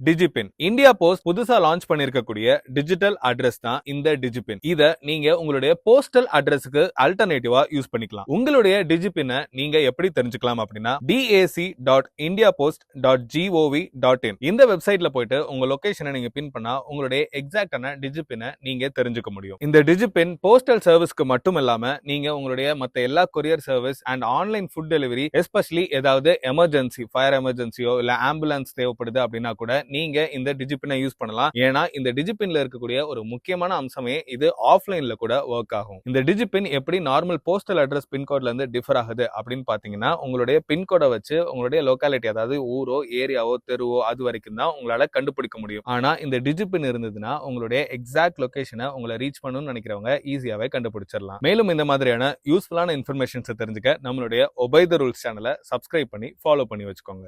டிஜிபின் India Post புதுசா launch பண்ணிருக்கக்கூடிய digital address தான் இந்த டிஜிபின் இத நீங்க உங்களுடைய போஸ்டல் அட்ரஸுக்கு அல்டர்னேட்டிவா யூஸ் பண்ணிக்கலாம். உங்களுடைய டிஜிபினை நீங்க எப்படி தெரிஞ்சுக்கலாம் அப்படின்னா DAC dot India Post dot GOV dot in இந்த வெப்சைட்ல போயிட்டு உங்க லொகேஷனை நீங்க பின் பண்ணா உங்களுடைய எக்ஸாக்டான டிஜிபினை நீங்க தெரிஞ்சுக்க முடியும். இந்த டிஜிபின் போஸ்டல் சர்வீஸ்க்கு மட்டும் இல்லாம நீங்க உங்களுடைய மத்த எல்லா courier service and online food delivery especially ஏதாவது எமர்ஜென்சி ஃபயர் எமர்ஜென்சியோ இல்ல ஆம்புலன்ஸ் தேவைப்படுது அப்படின்னா கூட நீங்க இந்த டிஜிபினை யூஸ் பண்ணலாம். ஏன்னா இந்த டிஜிபின்ல இருக்கக்கூடிய ஒரு முக்கியமான அம்சமே இது ஆஃப்லைன்ல கூட ஒர்க் ஆகும். இந்த டிஜிபின் எப்படி நார்மல் போஸ்டல் அட்ரஸ் பின்கோட்ல இருந்து டிஃபர் ஆகுது அப்படின்னு பாத்தீங்கன்னா உங்களுடைய பின்கோடை வச்சு உங்களுடைய லோக்காலிட்டி அதாவது ஊரோ ஏரியாவோ தெருவோ அது வரைக்கும் தான் உங்களால கண்டுபிடிக்க முடியும். ஆனா இந்த டிஜிபின் இருந்ததுன்னா உங்களுடைய எக்ஸாக்ட் லொகேஷனை உங்களை ரீச் பண்ணணும்னு நினைக்கிறவங்க ஈஸியாவே கண்டுபிடிச்சிடலாம். மேலும் இந்த மாதிரியான யூஸ்ஃபுல்லான இன்ஃபர்மேஷன்ஸை தெரிஞ்சுக்க நம்மளுடைய ஒபைத ரூல்ஸ் சேனலை சப்ஸ்கிரைப் பண்ணி ஃபாலோ பண்ணி வச்சுக்கோங்க.